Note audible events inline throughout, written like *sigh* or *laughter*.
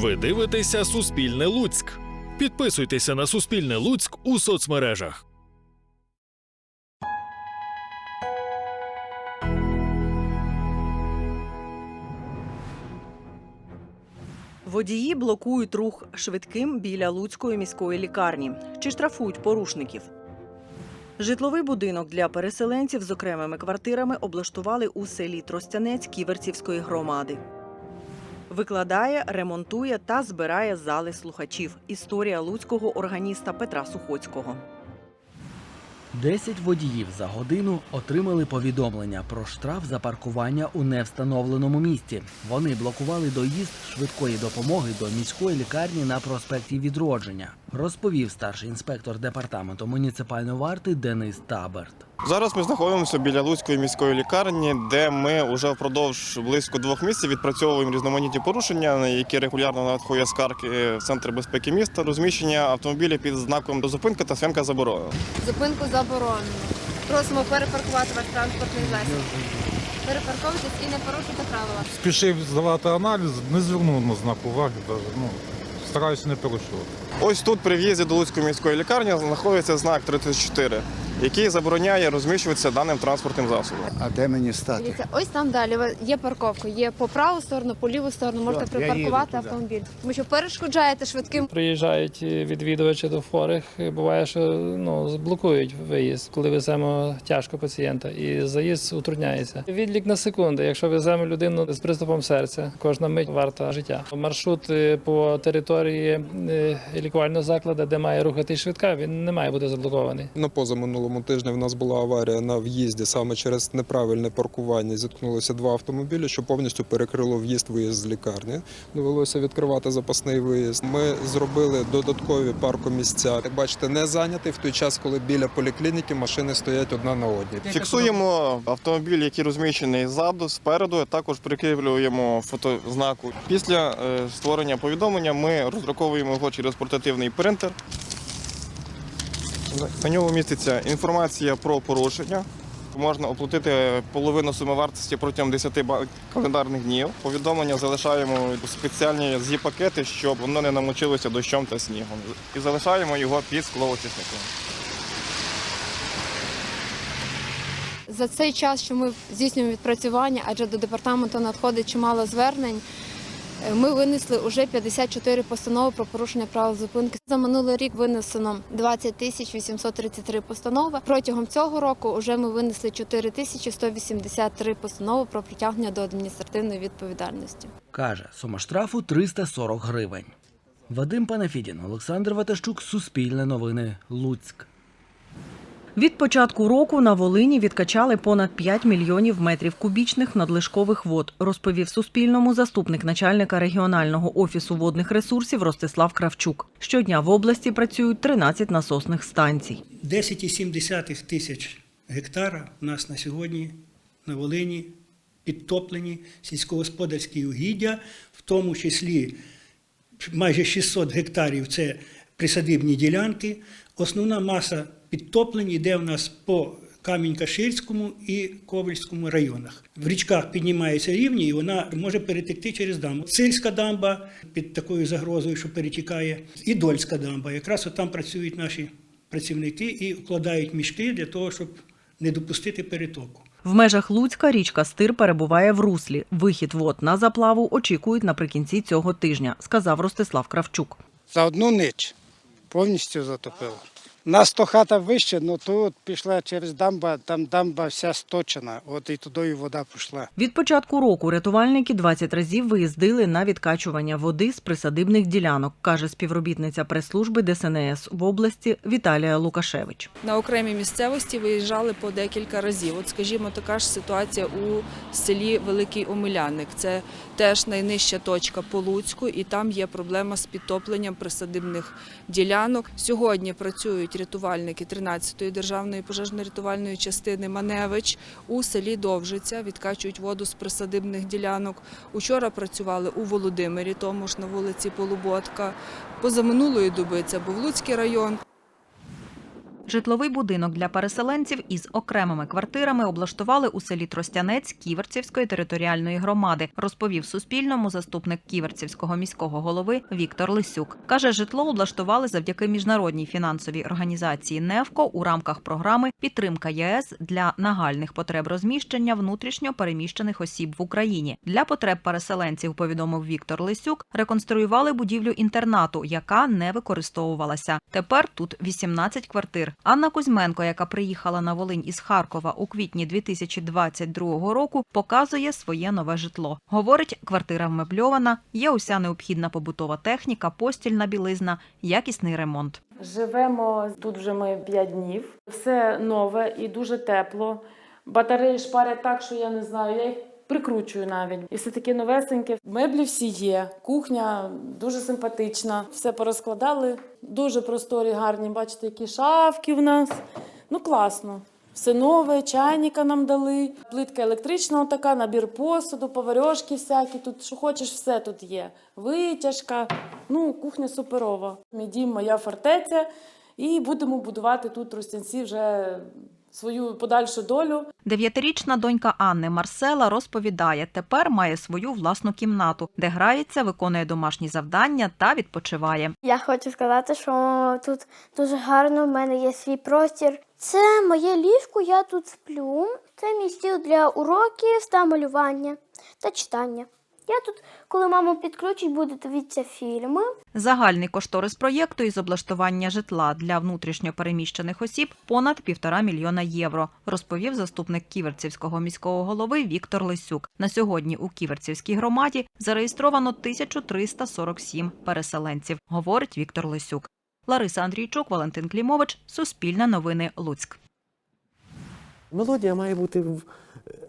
Ви дивитеся Суспільне Луцьк. Підписуйтеся на Суспільне Луцьк у соцмережах. Водії блокують рух швидким біля Луцької міської лікарні чи штрафують порушників. Житловий будинок для переселенців з окремими квартирами облаштували у селі Тростянець Ківерцівської громади. Викладає, ремонтує та збирає зали слухачів. Історія луцького органіста Петра Сухоцького. Десять водіїв за годину отримали повідомлення про штраф за паркування у невстановленому місці. Вони блокували доїзд швидкої допомоги до міської лікарні на проспекті Відродження, розповів старший інспектор департаменту муніципальної варти Денис Таберт. Зараз ми знаходимося біля Луцької міської лікарні, де ми вже впродовж близько двох місяців відпрацьовуємо різноманітні порушення, на які регулярно надходять скарги в центр безпеки міста, розміщення автомобілів під знаком до зупинки та свянка заборонена. Зупинку заборонено. Просимо перепаркувати ваш транспортний засіб. Перепарковуйтесь і не порушуйте правила. спішив здавати аналіз, не звернув на знак уваги, даже, ну, стараюся не порушувати. Ось тут при в'їзді до Луцької міської лікарні знаходиться знак 34, який забороняє розміщуватися даним транспортним засобом. А де мені стати? Дивіться, ось там далі є парковка. Є по праву сторону, по ліву сторону можете я припаркувати їду туди. автомобіль. Тому що перешкоджаєте швидким Приїжджають е, відвідувачі до хворих. Буває, що ну блокують виїзд, коли веземо тяжко пацієнта, і заїзд утрудняється. Відлік на секунди. Якщо веземо людину з приступом серця, кожна мить варта життя. Маршрут е, по території е, лікувального закладу, де має рухати швидка, він не має бути заблокований. На позаминулому тижні в нас була аварія на в'їзді саме через неправильне паркування. Зіткнулося два автомобілі, що повністю перекрило в'їзд-виїзд з лікарні. Довелося відкривати запасний виїзд. Ми зробили додаткові паркомісця. Як бачите, не зайнятий в той час, коли біля поліклініки машини стоять одна на одній. Фіксуємо автомобіль, який розміщений ззаду, спереду, а також прикріплюємо фотознаку. Після е, створення повідомлення ми роздруковуємо його через портативний принтер. На ньому міститься інформація про порушення. Можна оплатити половину суми вартості протягом 10 ба- календарних днів. Повідомлення залишаємо у спеціальні зі-пакети, щоб воно не намочилося дощом та снігом. І залишаємо його під склоочисником. За цей час, що ми здійснюємо відпрацювання, адже до департаменту надходить чимало звернень. Е, Ми винесли вже 54 постанови про порушення правил зупинки. За минулий рік винесено 20 тисяч 833 постанови. Протягом цього року вже ми винесли 4 тисячі 183 постанови про притягнення до адміністративної відповідальності. Каже, сума штрафу 340 гривень. Вадим Панафідін, Олександр Ватащук, Суспільне новини, Луцьк. Від початку року на Волині відкачали понад 5 мільйонів метрів кубічних надлишкових вод, розповів Суспільному заступник начальника регіонального офісу водних ресурсів Ростислав Кравчук. Щодня в області працюють 13 насосних станцій. 10,7 тисяч гектара у нас на сьогодні на Волині підтоплені сільськогосподарські угіддя, в тому числі майже 600 гектарів це присадибні ділянки. Основна маса підтоплень йде у нас по Камінь-Каширському і Ковальському районах. В річках піднімаються рівні, і вона може перетекти через дамбу. Сильська дамба під такою загрозою, що перетікає, і Дольська дамба. Якраз от там працюють наші працівники і вкладають мішки для того, щоб не допустити перетоку. В межах Луцька річка Стир перебуває в руслі. Вихід вод на заплаву очікують наприкінці цього тижня, сказав Ростислав Кравчук. За одну ніч повністю затопило. У нас то хата вище, але тут пішла через дамба, там дамба вся сточена, от і туди і вода пішла. Від початку року рятувальники 20 разів виїздили на відкачування води з присадибних ділянок, каже співробітниця прес-служби ДСНС в області Віталія Лукашевич. на окремі місцевості виїжджали по декілька разів. От, скажімо, така ж ситуація у селі Великий Омеляник. Це теж найнижча точка по Луцьку, і там є проблема з підтопленням присадибних ділянок. Сьогодні працюють рятувальники 13-ї державної пожежно-рятувальної частини Маневич у селі Довжиця, відкачують воду з присадибних ділянок. Учора працювали у Володимирі, тому ж на вулиці Полуботка. Позаминулої доби це був Луцький район. Житловий будинок для переселенців із окремими квартирами облаштували у селі Тростянець Ківерцівської територіальної громади, розповів Суспільному заступник Ківерцівського міського голови Віктор Лисюк. Каже, житло облаштували завдяки міжнародній фінансовій організації НЕВКО у рамках програми Підтримка ЄС для нагальних потреб розміщення внутрішньо переміщених осіб в Україні. Для потреб переселенців, повідомив Віктор Лисюк, реконструювали будівлю інтернату, яка не використовувалася. Тепер тут 18 квартир. Анна Кузьменко, яка приїхала на Волинь із Харкова у квітні 2022 року, показує своє нове житло. Говорить, квартира вмебльована, є уся необхідна побутова техніка, постільна білизна, якісний ремонт. Живемо тут вже ми 5 днів. Все нове і дуже тепло. Батареї шпарять так, що я не знаю, я їх прикручую навіть. І все таке новесеньке. Меблі всі є. Кухня дуже симпатична. Все порозкладали. Дуже просторі, гарні. Бачите, які шафки в нас. Ну класно. Все нове, чайника нам дали, плитка електрична така, набір посуду, поварьошки всякі. Тут що хочеш, все тут є. Витяжка. Ну, кухня суперова. Мій дім, моя фортеця. І будемо будувати тут тростянці вже свою подальшу долю. Дев'ятирічна донька Анни Марсела розповідає, тепер має свою власну кімнату, де грається, виконує домашні завдання та відпочиває. Я хочу сказати, що тут дуже гарно, в мене є свій простір. Це моє ліжко, я тут сплю. Це мій стіл для уроків та малювання та читання. Я тут, коли маму підключить, буду дивитися фільми. Загальний кошторис проєкту із облаштування житла для внутрішньо переміщених осіб понад півтора мільйона євро, розповів заступник Ківерцівського міського голови Віктор Лисюк. На сьогодні у Ківерцівській громаді зареєстровано 1347 переселенців, говорить Віктор Лисюк. Лариса Андрійчук, Валентин Клімович, Суспільне новини Луцьк. Мелодія має бути в-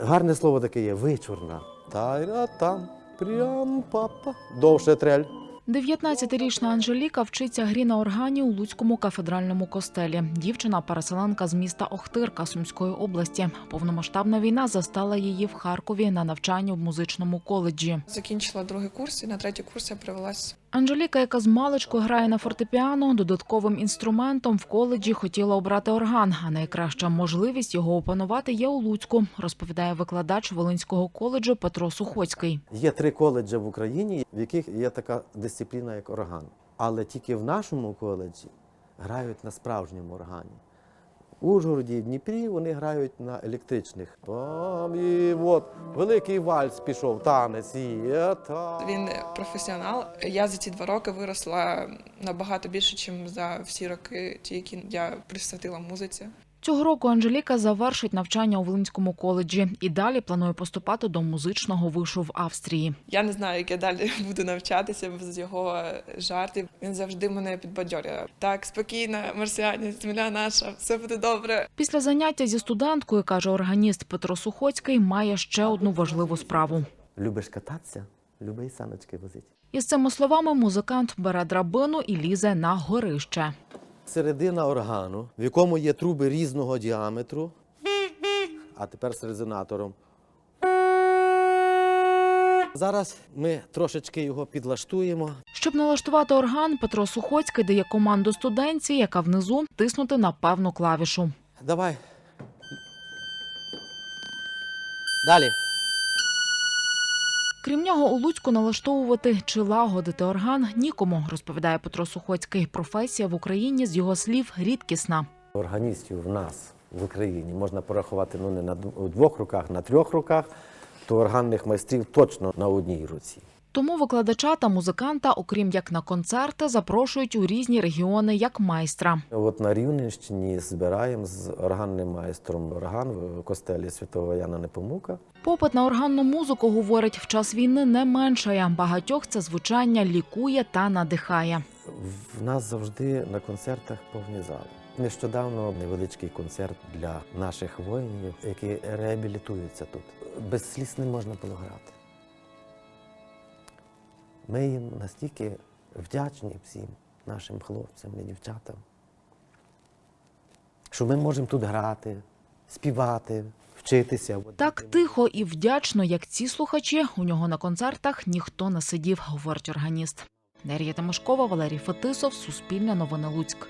гарне слово таке є, вичурна. Та там прям папа. Довше трель. 19-річна Анжеліка вчиться грі на органі у Луцькому кафедральному костелі. Дівчина переселенка з міста Охтирка Сумської області. Повномасштабна війна застала її в Харкові на навчанні в музичному коледжі. Закінчила другий курс і на третій курс я привелась. Анжеліка, яка з маличку грає на фортепіано, додатковим інструментом в коледжі хотіла обрати орган. А найкраща можливість його опанувати є у Луцьку, розповідає викладач Волинського коледжу Петро Сухоцький. Є три коледжі в Україні, в яких є така дисципліна, як орган. Але тільки в нашому коледжі грають на справжньому органі. У Ужгороді Дніпрі вони грають на електричних. Там і от великий вальс пішов, танець і та. Він професіонал. Я за ці два роки виросла набагато більше, ніж за всі роки, ті, які я присвятила музиці. Цього року Анжеліка завершить навчання у Волинському коледжі і далі планує поступати до музичного вишу в Австрії. Я не знаю, як я далі *laughs* буду навчатися без його жартів. Він завжди мене підбадьорює. Так, спокійно, марсіані, земля наша, все буде добре. Після заняття зі студенткою, каже органіст Петро Сухоцький, має ще одну важливу справу. Любиш кататися? Люби і саночки возить. Із цими словами музикант бере драбину і лізе на горище. Середина органу, в якому є труби різного діаметру, а тепер з резонатором. Зараз ми трошечки його підлаштуємо. Щоб налаштувати орган, Петро Сухоцький дає команду студентці, яка внизу тиснути на певну клавішу. Давай. Далі. Крім нього, у Луцьку налаштовувати чи лагодити орган нікому, розповідає Петро Сухоцький. Професія в Україні з його слів рідкісна. Органістів в нас в Україні можна порахувати ну не на дв- двох руках, на трьох руках, то органних майстрів точно на одній руці. Тому викладача та музиканта, окрім як на концерти, запрошують у різні регіони як майстра. От на Рівненщині збираємо з органним майстром орган в костелі Святого Яна Непомука. Попит на органну музику, говорить, в час війни не меншає. Багатьох це звучання лікує та надихає. В нас завжди на концертах повні зали. Нещодавно невеличкий концерт для наших воїнів, які реабілітуються тут. Без сліз не можна було грати. Ми їм настільки вдячні всім нашим хлопцям і дівчатам, що ми можемо тут грати, співати, вчитися. Так тихо і вдячно, як ці слухачі, у нього на концертах ніхто не сидів, говорить органіст. Дар'я Тимошкова, Валерій Фетисов, Суспільне новини Луцьк.